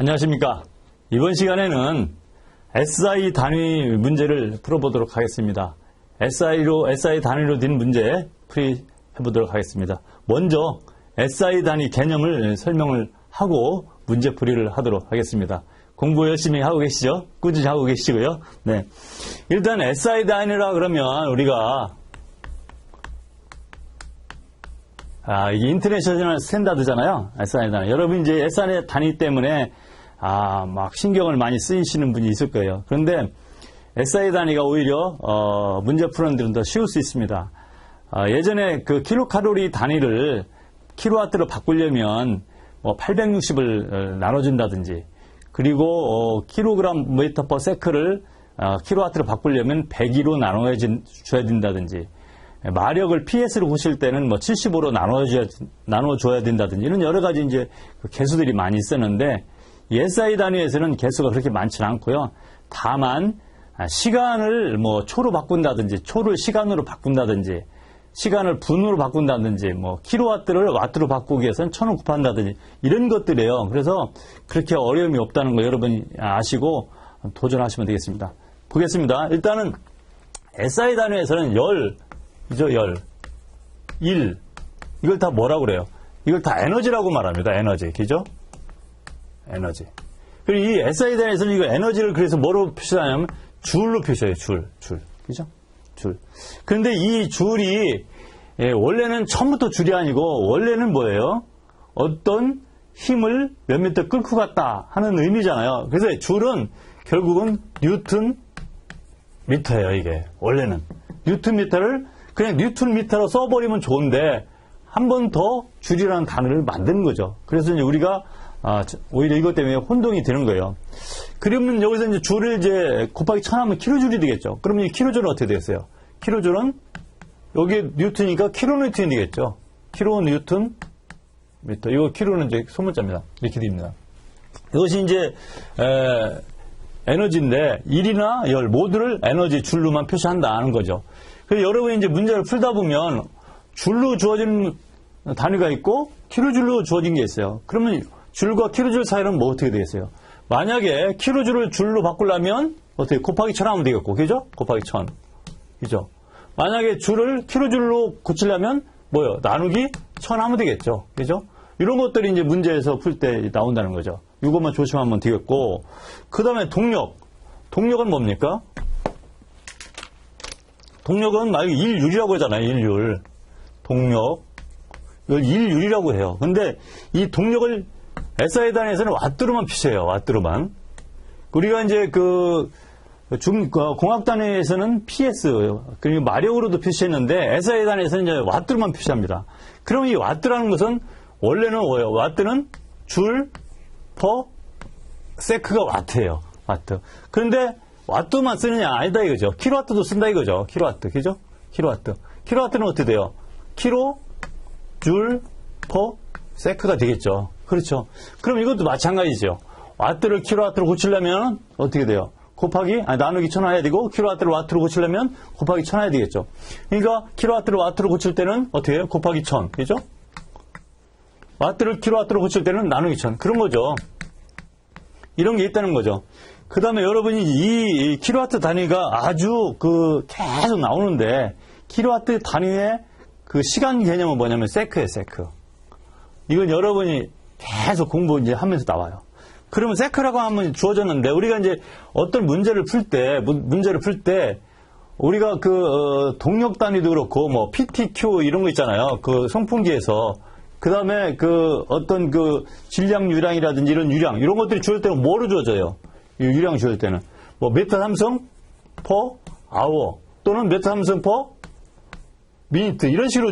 안녕하십니까. 이번 시간에는 SI 단위 문제를 풀어보도록 하겠습니다. SI로, SI 단위로 된 문제 풀이해보도록 하겠습니다. 먼저 SI 단위 개념을 설명을 하고 문제 풀이를 하도록 하겠습니다. 공부 열심히 하고 계시죠? 꾸준히 하고 계시고요. 네. 일단 SI 단위라 그러면 우리가 아, 이게 인터내셔널 스탠다드잖아요. SI 단위. 여러분 이제 SI 단위 때문에 아, 막 신경을 많이 쓰이시는 분이 있을 거예요. 그런데 SI 단위가 오히려 어, 문제 푸는 데는 더 쉬울 수 있습니다. 어, 예전에 그 킬로칼로리 단위를 킬로와트로 바꾸려면 뭐 860을 나눠준다든지 그리고 어, 킬로그램 미터 퍼 세크를 어, 킬로와트로 바꾸려면 102로 나눠 줘야 된다든지 마력을 PS로 보실 때는 뭐 75로 나눠줘야, 나눠줘야 된다든지 이런 여러 가지 이제 그 개수들이 많이 있었는데 SI 단위에서는 개수가 그렇게 많지는 않고요. 다만 시간을 뭐 초로 바꾼다든지 초를 시간으로 바꾼다든지 시간을 분으로 바꾼다든지 뭐 킬로와트를 와트로 바꾸기 위해서는 천을 곱한다든지 이런 것들이에요. 그래서 그렇게 어려움이 없다는 거 여러분이 아시고 도전하시면 되겠습니다. 보겠습니다. 일단은 SI 단위에서는 열, 이죠 열, 일 이걸 다 뭐라고 그래요? 이걸 다 에너지라고 말합니다. 에너지, 그죠? 에너지. 그리고 이 SI 단위에서는 이거 에너지를 그래서 뭐로 표시하냐면 줄로 표시해요. 줄, 줄, 그죠? 줄. 그런데 이 줄이 예, 원래는 처음부터 줄이 아니고 원래는 뭐예요? 어떤 힘을 몇 미터 끌고 갔다 하는 의미잖아요. 그래서 줄은 결국은 뉴턴 미터예요. 이게 원래는 뉴턴 미터를 그냥 뉴턴 미터로 써버리면 좋은데 한 번 더 줄이라는 단어를 만드는 거죠. 그래서 이제 우리가 아, 오히려 이것 때문에 혼동이 되는 거예요. 그러면 여기서 이제 줄을 이제 곱하기 천 하면 킬로줄이 되겠죠. 그러면 이 킬로줄은 어떻게 되겠어요? 킬로줄은 여기 뉴턴이니까 킬로뉴턴이 되겠죠. 킬로 뉴턴 미터. 이거 킬로는 이제 소문자입니다. 이렇게 됩니다. 이것이 이제 에, 에너지인데 일이나 열 모두를 에너지 줄로만 표시한다는 거죠. 그래서 여러분이 이제 문제를 풀다 보면 줄로 주어진 단위가 있고 킬로줄로 주어진 게 있어요. 그러면 줄과 킬로줄 사이는 뭐 어떻게 되겠어요? 만약에 킬로줄을 줄로 바꾸려면 어떻게 곱하기 천 하면 되겠고, 그죠? 곱하기 천. 그죠? 만약에 줄을 킬로줄로 고치려면 뭐요? 나누기 천 하면 되겠죠. 그죠? 이런 것들이 이제 문제에서 풀 때 나온다는 거죠. 이것만 조심하면 되겠고, 그 다음에 동력. 동력은 뭡니까? 동력은 말 일률이라고 하잖아요, 일률. 동력. 이걸 일률이라고 해요. 근데 이 동력을 단위에서는 와트로만 표시해요. 와트로만. 우리가 이제 그 중, 공학 단위에서는 PS, 그리고 마력으로도 표시했는데 단위에서는 이제 와트로만 표시합니다. 그럼 이 와트라는 것은 원래는 뭐예요? 와트는 줄, 퍼, 세크가 와트예요. 와트. 그런데 와트만 쓰느냐? 아니다 이거죠. 킬로와트도 쓴다 이거죠. 킬로와트. 그죠? 킬로와트. 킬로와트는 어떻게 돼요? 킬로, 줄, 퍼, 세크가 되겠죠. 그렇죠. 그럼 이것도 마찬가지죠. 와트를 킬로와트로 고치려면 어떻게 돼요? 곱하기, 아니, 나누기 천 해야 되고, 킬로와트를 와트로 고치려면 곱하기 천 해야 되겠죠. 그러니까, 킬로와트를 와트로 고칠 때는 어떻게 해요? 곱하기 천. 그죠? 와트를 킬로와트로 고칠 때는 나누기 천. 그런 거죠. 이런 게 있다는 거죠. 그 다음에 여러분이 이, 이 킬로와트 단위가 아주 그 계속 나오는데, 킬로와트 단위의 그 시간 개념은 뭐냐면 세크예요, 세크. 이건 여러분이 계속 공부 이제 하면서 나와요. 그러면 세크라고 하면 주어졌는데 우리가 이제 어떤 문제를 풀 때 문제를 풀 때 우리가 그 어, 동력 단위도 그렇고 뭐 PTQ 이런 거 있잖아요. 그 송풍기에서 그 다음에 그 어떤 그 질량 유량이라든지 이런 유량 이런 것들이 주어질 때는 뭐로 주어져요? 유량 주어질 때는 뭐 메타 삼성 퍼 아워 또는 메타 삼성 퍼 미니트 이런 식으로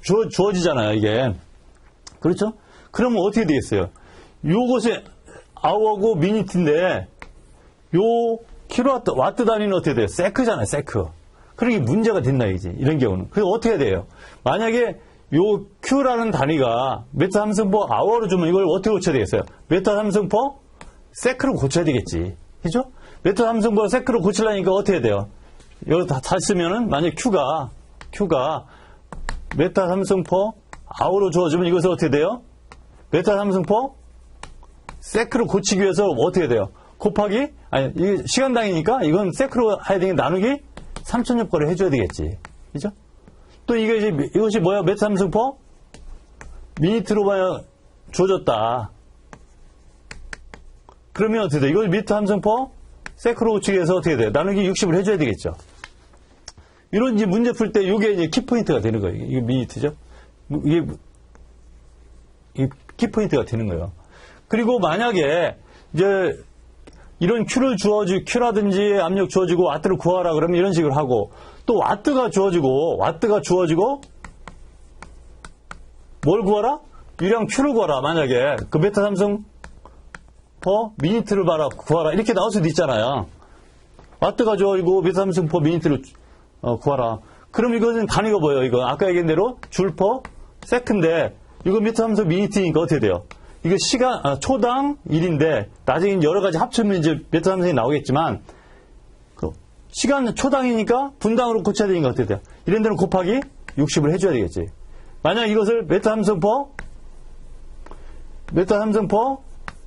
주어, 주어지잖아요. 이게 그렇죠? 그러면 어떻게 되겠어요? 요것에 아워고 미니트인데 요 킬로와트 와트 단위는 어떻게 돼요? 세크잖아요, 세크. 그러니 문제가 된다 이지 이런 경우는. 그래서 어떻게 돼요? 만약에 요 Q라는 단위가 메타 삼성포 아워로 주면 이걸 어떻게 고쳐야 되겠어요? 메타 삼성포 세크로 고쳐야 되겠지. 그죠? 메타 삼성포 세크로 고치려니까 어떻게 돼요? 이거 다, 다 쓰면은 만약 Q가 Q가 메타 삼성포 아워로 주어주면 이것은 어떻게 돼요? 메타 삼성포 세크로 고치기 위해서 어떻게 돼요? 곱하기 아니 이 시간당이니까 이건 세크로 해야 되는 나누기 3,600거를 해줘야 되겠지. 그죠? 또 이게 이제 이것이 뭐야? 메타 함승포 미니트로 봐야 주어졌다. 그러면 어떻게 돼? 이걸 미터 함성포 세크로 고치기 위해서 어떻게 돼? 나누기 60을 해줘야 되겠죠. 이런 이제 문제 풀 때 이게 이제 키포인트가 되는 거예요. 이게 미니트죠. 이게, 이게 키포인트가 되는 거예요. 그리고 만약에 이제 이런 큐를 주어지 큐라든지 압력 주어지고 와트를 구하라 그러면 이런 식으로 하고 또 와트가 주어지고 와트가 주어지고 뭘 구하라? 유량 큐를 구하라. 만약에 그 베타 삼성 퍼 미니트를 봐라 구하라 이렇게 나올 수도 있잖아요. 와트가 주어지고 베타 삼성 퍼 미니트를 어, 구하라. 그럼 이거는 단위가 뭐예요? 이거 아까 얘기한 대로 줄 퍼 세컨데 이거 미터 함수 미니트니까 어떻게 돼요? 이거 시간 아, 초당 1인데 나중에 여러 가지 합치면 이제 미터 함수이 나오겠지만 그 시간 초당이니까 분당으로 고쳐야 되니까 어떻게 돼요? 이런 데는 곱하기 60을 해줘야 되겠지. 만약 이것을 메타 함수퍼 메타 함수퍼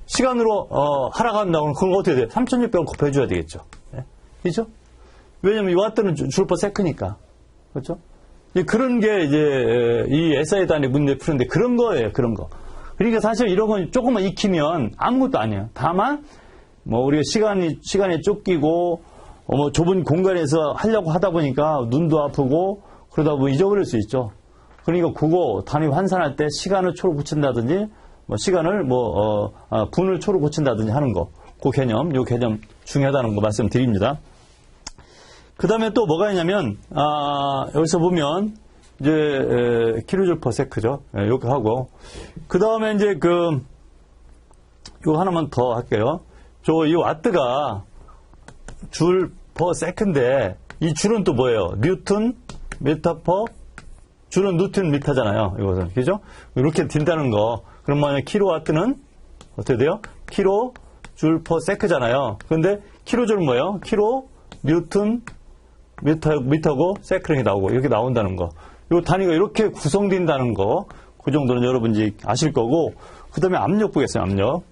시간으로 어, 하락한다고 그럼 어떻게 돼요? 3600을 곱해줘야 되겠죠. 네? 그죠? 왜냐면 이 와트는 줄퍼 세크니까. 그렇죠? 그런 게 이제 이 단위 문제 푸는데 그런 거예요. 그런 거. 그러니까 사실 이런 건 조금만 익히면 아무것도 아니에요. 다만 뭐 우리가 시간이 시간에 쫓기고 어, 뭐 좁은 공간에서 하려고 하다 보니까 눈도 아프고 그러다 보면 잊어버릴 수 있죠. 그러니까 그거 단위 환산할 때 시간을 초로 고친다든지 뭐 시간을 뭐 어, 아, 분을 초로 고친다든지 하는 거. 그 개념, 요 개념 중요하다는 거 말씀드립니다. 그 다음에 또 뭐가 있냐면, 아, 여기서 보면, 이제, 에, 킬로줄 퍼 세크죠. 예, 이렇게 하고. 그 다음에 이제 그, 요 하나만 더 할게요. 저 이 와트가 줄 퍼 세크인데, 이 줄은 또 뭐예요? 뉴턴, 미터 퍼, 줄은 뉴턴 미터잖아요. 이것은. 그죠? 이렇게 딘다는 거. 그럼 만약 킬로와트는 어떻게 돼요? 킬로 줄 퍼 세크잖아요. 그런데 킬로줄은 뭐예요? 킬로 뉴턴 미터, 미터고 세크랭이 나오고 이렇게 나온다는 거. 이 단위가 이렇게 구성된다는 거. 그 정도는 여러분 이 아실 거고. 그 다음에 압력 보겠어요, 압력.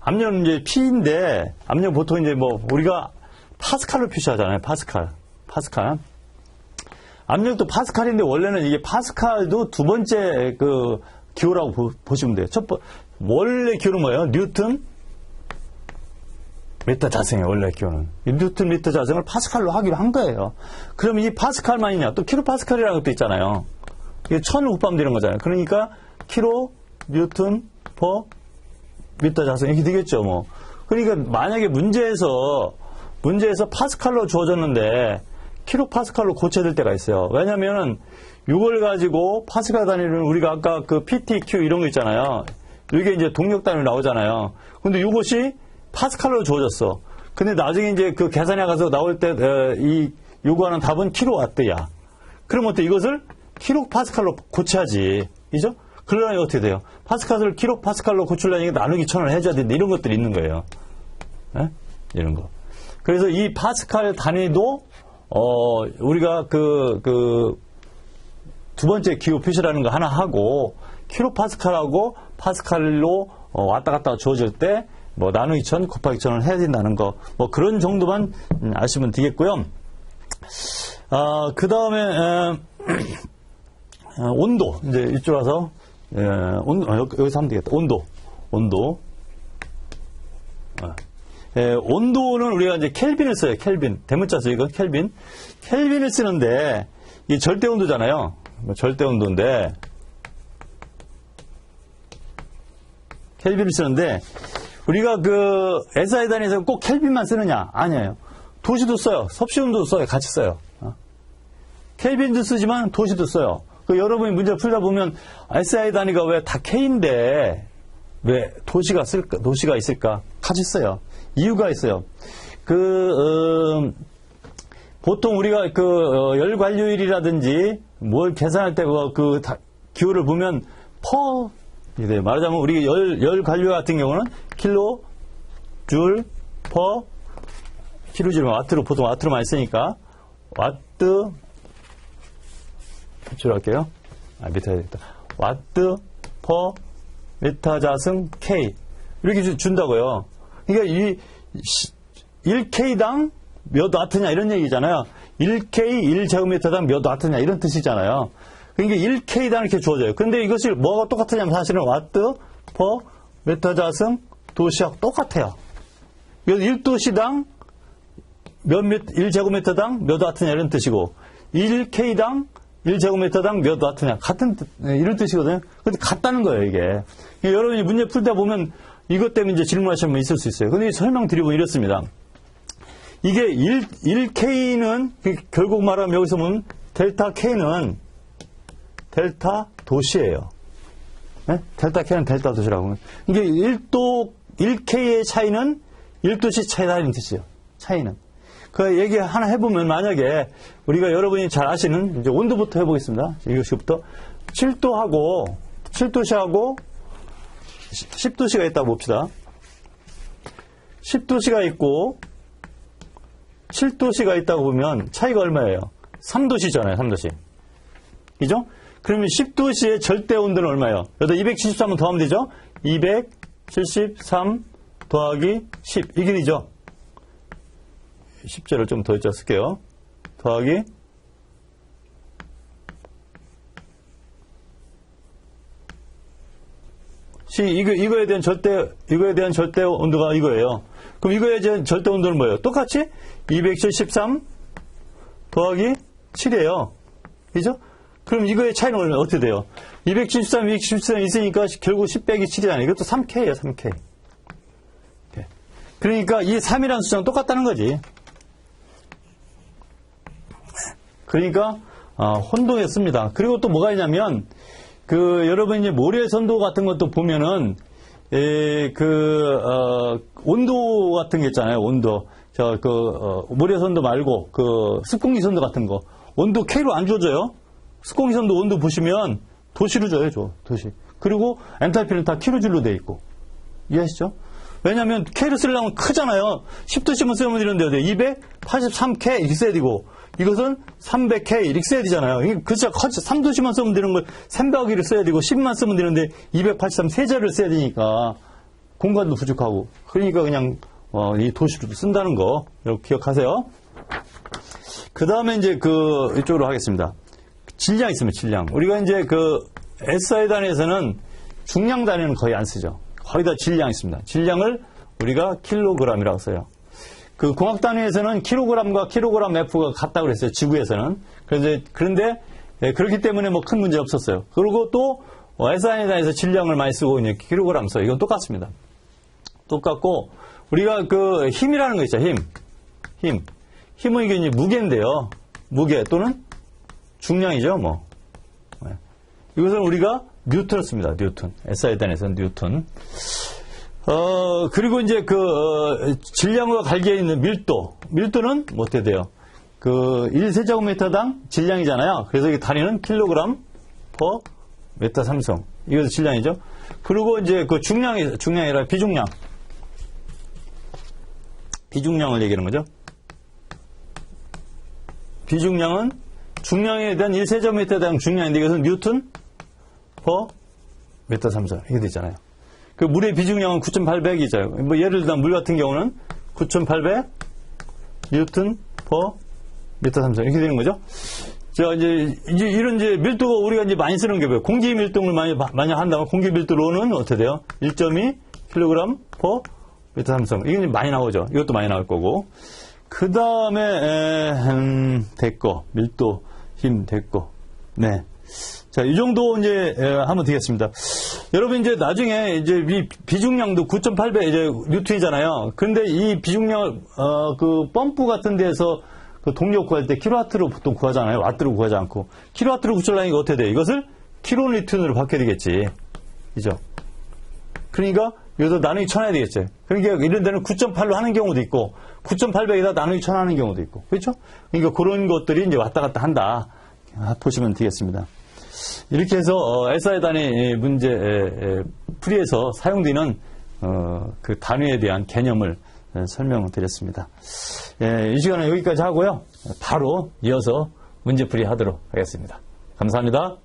압력은 이제 P인데, 압력 보통 이제 뭐, 우리가 파스칼로 표시하잖아요, 파스칼. 파스칼. 압력도 파스칼인데, 원래는 이게 파스칼도 두 번째 그 기호라고 보, 시면 돼요. 첫 번, 원래 기호는 뭐예요? 뉴턴, 미터 자생의 원래 기호는. 뉴턴 미터 자생을 파스칼로 하기로 한 거예요. 그럼 이 파스칼만이냐? 또 킬로 파스칼이라는 것도 있잖아요. 이게 천을 곱하면 되는 거잖아요. 그러니까 킬로 뉴턴 퍼 미터 자생 이렇게 되겠죠, 뭐. 그러니까 만약에 문제에서 문제에서 파스칼로 주어졌는데 킬로 파스칼로 고쳐야 될 때가 있어요. 왜냐면은 이걸 가지고 파스칼 단위를 우리가 아까 그 PTQ 이런 거 있잖아요. 이게 이제 동력 단위로 나오잖아요. 근데 이것이 파스칼로 주어졌어. 근데 나중에 이제 그 계산해 가서 나올 때 이 요구하는 답은 킬로와트야. 그럼 어때 이것을 킬로 파스칼로 고쳐야지. 그죠? 그러려니 어떻게 돼요? 파스칼을 킬로 파스칼로 고치려니까 나누기 천을 해줘야 되는데 이런 것들이 있는 거예요. 네? 이런 거. 그래서 이 파스칼 단위도 어 우리가 그 그 두 번째 기호 표시라는 거 하나 하고 킬로 파스칼하고 파스칼로 어 왔다 갔다 주어질 때 뭐 나누기 천 곱하기 천을 해야 된다는 거 뭐 그런 정도만 아시면 되겠고요. 아, 그 다음에 온도 이제 이쪽 와서 에, 온, 어, 여기서 하면 되겠다. 온도 온도 에, 온도는 우리가 이제 켈빈을 써요. 켈빈 대문자 써 이거 켈빈 켈빈을 쓰는데 이 절대 온도잖아요. 뭐 절대 온도인데 켈빈을 쓰는데 우리가 그 SI 단위에서 꼭 켈빈만 쓰느냐? 아니에요. 도시도 써요. 섭씨온도 써요. 같이 써요. 어? 켈빈도 쓰지만 도시도 써요. 그 여러분이 문제 풀다 보면 SI 단위가 왜 다 K인데 왜 도시가 쓸까? 도시가 있을까? 같이 써요. 이유가 있어요. 그 음, 보통 우리가 그 어, 열 관료율이라든지 뭘 계산할 때그 그 기호를 보면 퍼 네, 말하자면 우리 열, 열 관료 같은 경우는 킬로, 줄, 퍼, 킬로줄, 와트로, 보통 와트로 많이 쓰니까, 와트, 줄 할게요. 아, 밑에 되겠다. 와트 퍼 메타 자승 K 이렇게 주- 준다고요. 그러니까 이 1K당 몇 와트냐 이런 얘기잖아요. 1K 1제곱미터당 몇 와트냐 이런 뜻이잖아요. 그러니까 1K당 이렇게 주어져요. 근데 이것이 뭐가 똑같으냐면 사실은 와트 퍼 메타 자승 도시하고 똑같아요. 이건 1도시당 몇, 몇, 1제곱미터당 몇 와트냐 이런 뜻이고 1K당 1제곱미터당 몇 와트냐 같은 뜻, 네, 이런 뜻이거든요. 근데 같다는 거예요 이게. 그러니까 여러분이 문제 풀때 보면 이것 때문에 이제 질문하시는 분 있을 수 있어요. 근데 설명드리고 이렇습니다. 이게 1, 1K는 결국 말하면 여기서 보면 델타 K는 델타 도시예요. 네? 델타 K는 델타 도시라고. 이게 1도 1K의 차이는 1도시 차이다 이런 뜻이에요. 차이는. 그 얘기 하나 해보면 만약에 우리가 여러분이 잘 아시는 이제 온도부터 해보겠습니다. 이것부터 7도하고 7도시하고 10도시가 있다고 봅시다. 10도시가 있고 7도시가 있다고 보면 차이가 얼마예요? 3도시잖아요. 3도시. 그죠? 그러면 10도시의 절대 온도는 얼마예요? 여기다 273은 더하면 되죠? 273 더하기 10. 이게 되죠? 10절을 좀더 있자 쓸게요. 더하기 시 이거 이거에 대한 절대 이거에 대한 절대 온도가 이거예요. 그럼 이거에 대한 절대 온도는 뭐예요? 똑같이 273 더하기 7이에요. 그죠? 그럼 이거의 차이는 어떻게 돼요? 273, 273 있으니까 결국 10 빼기 7이잖아요. 이것도 3K예요, 3K. 그러니까 이 3이라는 숫자는 똑같다는 거지. 그러니까 어, 혼동했습니다. 그리고 또 뭐가 있냐면 그 여러분 이제 모래 선도 같은 것도 보면은 에, 그 어, 온도 같은 게 있잖아요. 온도 저그 어, 모래 선도 말고 그 습공기 선도 같은 거 온도 K로 안 줘져요. 습공기 선도 온도 보시면 도시로 줘요, 줘 도시. 그리고 엔탈피는 다 킬로줄로 돼 있고 이해하시죠? 왜냐하면 K를 쓰려면 크잖아요. 10도씩만 쓰면 되는데 283K 이렇게 써야 되고 이것은 300K 이렇게 써야 되잖아요. 이게 그쵸 커져 3도씩만 쓰면 되는 걸 300억이를 써야 되고 10만 쓰면 되는데 283 세자를 써야 되니까 공간도 부족하고 그러니까 그냥 어, 이 도시로 쓴다는 거 기억하세요. 그 다음에 이제 그 이쪽으로 하겠습니다. 질량 있으면 질량. 우리가 이제 그 SI 단위에서는 중량 단위는 거의 안 쓰죠. 거의 다 질량 있습니다. 질량을 우리가 킬로그램이라고 써요. 그 공학 단위에서는 킬로그램과 킬로그램 F가 같다고 그랬어요. 지구에서는. 그래서 그런데 예, 그렇기 때문에 뭐 큰 문제 없었어요. 그리고 또 SI 단위에서 질량을 많이 쓰고 이제 킬로그램 써요. 이건 똑같습니다. 똑같고 우리가 그 힘이라는 거 있죠. 힘. 힘. 힘은 이게 이제 무게인데요. 무게 또는 중량이죠. 뭐. 네. 이것은 우리가 뉴턴을 씁니다. 뉴턴. SI 단에서는 뉴턴. 어, 그리고 이제 그, 어, 질량과 관계에 있는 밀도. 밀도는 뭐 어떻게 돼요? 그, 1세제곱미터당 질량이잖아요. 그래서 이 단위는 킬로그램 퍼 메타 삼성. 이것도 질량이죠. 그리고 이제 그 중량이, 중량이 아니라 비중량. 비중량을 얘기하는 거죠. 비중량은 중량에 대한 1세제곱미터에 대한 중량인데 이것은 뉴턴 퍼 메타 삼성. 이게 되잖아요. 그 물의 비중량은 9,800이죠. 뭐 예를 들면 물 같은 경우는 9,800 뉴턴 퍼 미터 삼성 이렇게 되는 거죠. 자 이제 이제 이런 이제 밀도가 우리가 이제 많이 쓰는 게 뭐예요? 공기 밀도를 많이 많이 한다면 공기 밀도로는 어떻게 돼요? 1.2 킬로그램 퍼 미터 삼성 이제 많이 나오죠. 이것도 많이 나올 거고 그 다음에 음, 됐고 밀도 힘 됐고 네. 자, 이 정도 이제 에, 하면 되겠습니다. 여러분 이제 나중에 이제 이 비중량도 9.8배 이제 뉴턴이잖아요. 근데 이 비중량 어 그 펌프 같은 데서 그 동력 구할 때 킬로와트로 보통 구하잖아요. 와트로 구하지 않고 킬로와트로 구출라니까 어떻게 돼? 이것을 킬로니튼으로 바뀌어야 되겠지. 그죠? 그러니까 여기서 나누기 쳐놔야 되겠죠. 그러니까 이런 데는 9.8로 하는 경우도 있고 9.8배에다 나누기 천 하는 경우도 있고 그렇죠? 그러니까 그런 것들이 이제 왔다 갔다 한다. 보시면 되겠습니다. 이렇게 해서 어, SI 단위 문제 풀이에서 사용되는 어, 그 단위에 대한 개념을 설명드렸습니다. 예, 이 시간은 여기까지 하고요. 바로 이어서 문제 풀이 하도록 하겠습니다. 감사합니다.